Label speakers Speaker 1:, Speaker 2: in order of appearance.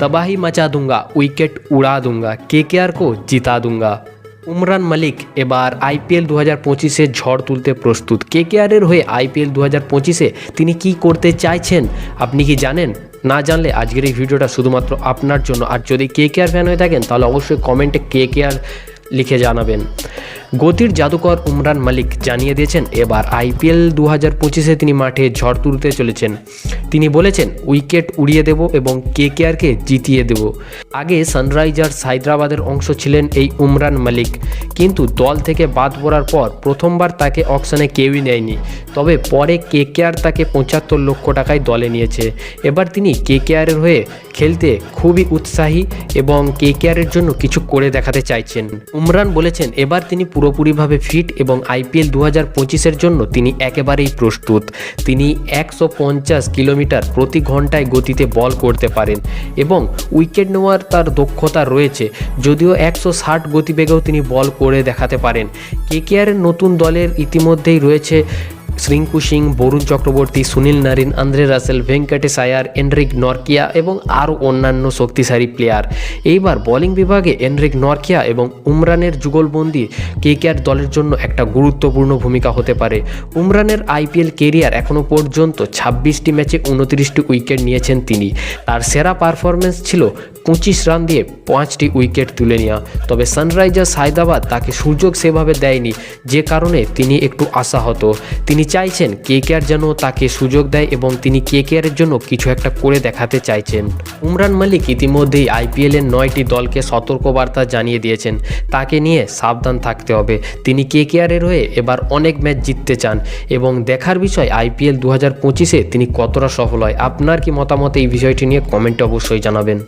Speaker 1: तबाही मचा दूंगा উইকেট উড়া दूंगा কেকেআর কো জিতা दूंगा উমরান মালিক এবার আইপিএল দু হাজার পঁচিশে ঝড় তুলতে প্রস্তুত কেকেআরের হয়ে আইপিএল দু হাজার পঁচিশে তিনি কি করতে চাইছেন আপনি কি জানেন না জানলে আজকের এই ভিডিওটা শুধুমাত্র আপনার জন্য আর যদি কে কে আর ফ্যান হয়ে থাকেন তাহলে অবশ্যই কমেন্টে কে কে আর লিখে জানাবেন গতির জাদুকর উমরান মালিক জানিয়ে দিয়েছেন, এবার আইপিএল দু হাজার পঁচিশে তিনি মাঠে ঝড় তুলতে চলেছেন। তিনি বলেছেন, উইকেট উড়িয়ে দেব এবং কে কে আরকে জিতিয়ে দেব। আগে সানরাইজার্স হায়দ্রাবাদের অংশ ছিলেন এই উমরান মালিক, কিন্তু দল থেকে বাদ পড়ার পর প্রথমবার তাকে অকশনে কেউই নেয়নি। তবে পরে কে কে আর তাকে পঁচাত্তর লক্ষ টাকায় দলে নিয়েছে। এবার তিনি কে কে আরের হয়ে খেলতে খুবই উৎসাহী এবং কে কে আরের জন্য কিছু করে দেখাতে চাইছেন। উমরান বলেছেন, এবার তিনি পুরোপুরিভাবে ফিট এবং আইপিএল দু হাজার পঁচিশের জন্য তিনি একেবারেই প্রস্তুত। তিনি একশো পঞ্চাশ কিলোমিটার প্রতি ঘন্টায় গতিতে বল করতে পারেন এবং উইকেট নেওয়ার তার দক্ষতা রয়েছে। যদিও একশো ষাট গতিবেগেও তিনি বল করে দেখাতে পারেন। কেকেআরের নতুন দলের ইতিমধ্যেই রয়েছে Rinku Singh Varun Chakravarthy, Sunil Narine, Andre Russell Venkatesh Iyer Anrich Nortje এবং আরও অন্যান্য শক্তিশালী প্লেয়ার এইবার বোলিং বিভাগে এনরিক নরকিয়া এবং উমরানের যুগলবন্দি কেকেআর দলের জন্য একটা গুরুত্বপূর্ণ ভূমিকা হতে পারে। উমরানের আইপিএল কেরিয়ার এখনও পর্যন্ত ছাব্বিশটি ম্যাচে উনত্রিশটি উইকেট নিয়েছেন তিনি। তার সেরা পারফরমেন্স ছিল পঁচিশ রান দিয়ে পাঁচটি উইকেট তুলে নেওয়া। তবে সানরাইজার্স হায়দ্রাবাদ তাকে সুযোগ সেভাবে দেয়নি, যে কারণে তিনি একটু আশাহত। তিনি চাইছেন, কে কেয়ার যেন তাকে সুযোগ দেয় এবং তিনি কে কেয়ারের জন্য কিছু একটা করে দেখাতে চাইছেন। উমরান মালিক ইতিমধ্যেই আইপিএলের নয়টি দলকে সতর্কবার্তা জানিয়ে দিয়েছেন। তাকে নিয়ে সাবধান থাকতে হবে। তিনি কে কেয়ারের হয়ে এবার অনেক ম্যাচ জিততে চান এবং দেখার বিষয় আইপিএল দু হাজার পঁচিশে তিনি কতটা সফল হয়। আপনার কি মতামত এই বিষয়টি নিয়ে কমেন্টে অবশ্যই জানাবেন।